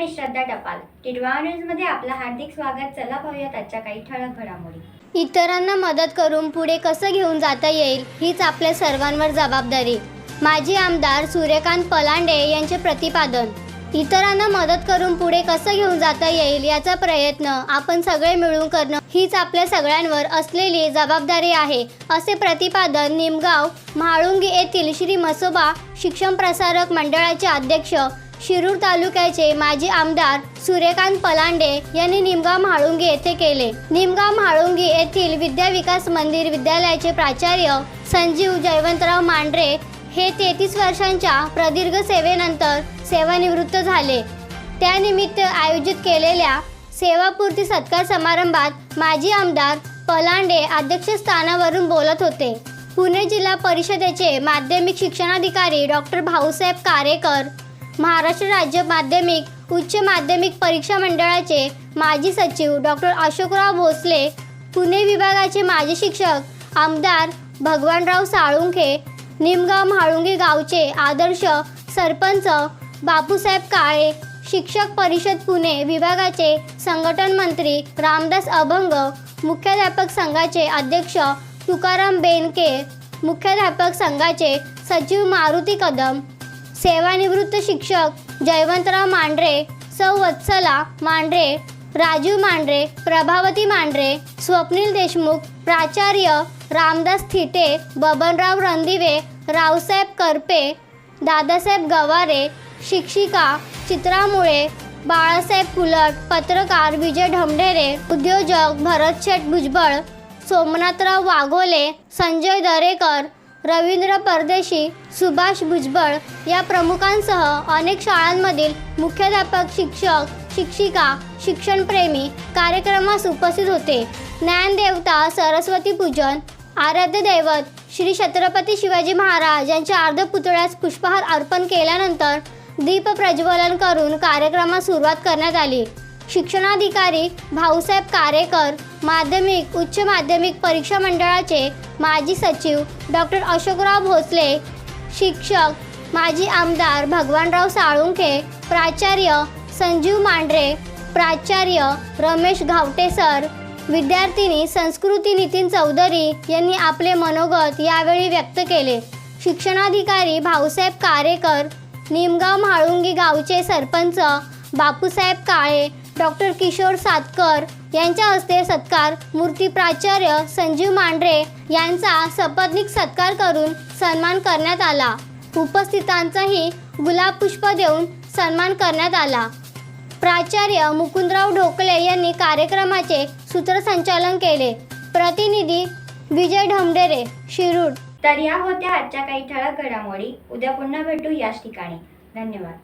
मी श्रद्धा टपाल. टिडवा न्यूजमध्ये आपलं हार्दिक स्वागत. चला पाहूयात आजच्या काही ठळक घडामोडी. इतरांना मदत करून पुढे कसं घेऊन जाता येईल हीच आपल्या सर्वांवर जबाबदारी. माजी आमदार सूर्यकांत पलांडे यांचे प्रतिपादन. इतरांना मदत करून पुढे कसं घेऊन जाता येईल याचा प्रयत्न आपण सगळे मिळून करणं हीच आपल्या सगळ्यांवर असलेली जबाबदारी आहे असे प्रतिपादन निमगाव म्हाळुंगी येथील श्री मसोबा शिक्षण प्रसारक मंडळाचे अध्यक्ष शिरूर तालुक्याचे माजी आमदार सूर्यकांत पलांडे यांनी निमगाव म्हाळुंगी येथे केले. निमगाव म्हाळुंगी येथील विद्या विकास मंदिर विद्यालयाचे प्राचार्य संजीव जयवंतराव मांढरे हे तेहतीस वर्षांच्या प्रदीर्घ सेवेनंतर सेवानिवृत्त झाले. त्यानिमित्त आयोजित केलेल्या सेवापूर्ती सत्कार समारंभात माजी आमदार पलांडे अध्यक्षस्थानावरून बोलत होते. पुणे जिल्हा परिषदेचे माध्यमिक शिक्षणाधिकारी डॉक्टर भाऊसाहेब कारेकर महाराष्ट्र राज्य माध्यमिक उच्च माध्यमिक परीक्षा मंडळाचे माजी सचिव डॉक्टर अशोकराव भोसले पुणे विभागाचे माजी शिक्षक आमदार भगवानराव साळुंखे निमगाव म्हाळुंगी गावचे आदर्श सरपंच बापूसाहेब काळे शिक्षक परिषद पुणे विभागाचे संघटन मंत्री रामदास अभंग मुख्याध्यापक संघाचे अध्यक्ष तुकाराम बेनके मुख्याध्यापक संघाचे सचिव मारुती कदम सेवानिवृत्त शिक्षक जयवंतराव मांढरे सौ वत्सला मांढरे राजीव मांढरे प्रभावती मांढरे स्वप्नील देशमुख प्राचार्य रामदास थिटे बबनराव रणदिवे रावसाहेब करपे दादासाहेब गवारे शिक्षिका चित्रा मुळे बाळासाहेब कुलट पत्रकार विजय ढमढेरे उद्योजक भरत शेठ भुजबळ सोमनाथराव वाघोले संजय दरेकर रवींद्र परदेशी सुभाष भुजबळ या प्रमुखांसह अनेक शाळांमधील मुख्याध्यापक शिक्षक शिक्षिका शिक्षणप्रेमी कार्यक्रमास उपस्थित होते. ज्ञानदेवता सरस्वती पूजन आराध्य दैवत श्री छत्रपती शिवाजी महाराज यांच्या अर्धपुतळ्यास पुष्पहार अर्पण केल्यानंतर दीप प्रज्वलन करून कार्यक्रमास सुरुवात करण्यात आली. शिक्षणाधिकारी भाऊसाहेब कारेकर माध्यमिक उच्च माध्यमिक परीक्षा मंडळाचे माजी सचिव डॉक्टर अशोकराव भोसले शिक्षक माजी आमदार भगवानराव साळुंखे प्राचार्य संजीव मांढरे प्राचार्य रमेश घावटे सर विद्यार्थिनी संस्कृती नितीन चौधरी यांनी आपले मनोगत यावेळी व्यक्त केले. शिक्षणाधिकारी भाऊसाहेब कारेकर निमगाव म्हाळुंगी गावचे सरपंच बापूसाहेब काळे डॉक्टर किशोर सातकर यांच्या हस्ते सत्कार. मूर्ती प्राचार्य संजीव मांढरे यांचा सपत्नीक सत्कार करून सन्मान करण्यात आला. उपस्थितांचाही गुलाब पुष्प देऊन सन्मान करण्यात आला. प्राचार्य मुकुंदराव ढोकले यांनी कार्यक्रमाचे सूत्रसंचालन केले. प्रतिनिधी विजय ढमडेरे शिरूर. तर या होत्या आजच्या काही ठळक घडामोडी. उद्या पुन्हा भेटू याच ठिकाणी. धन्यवाद.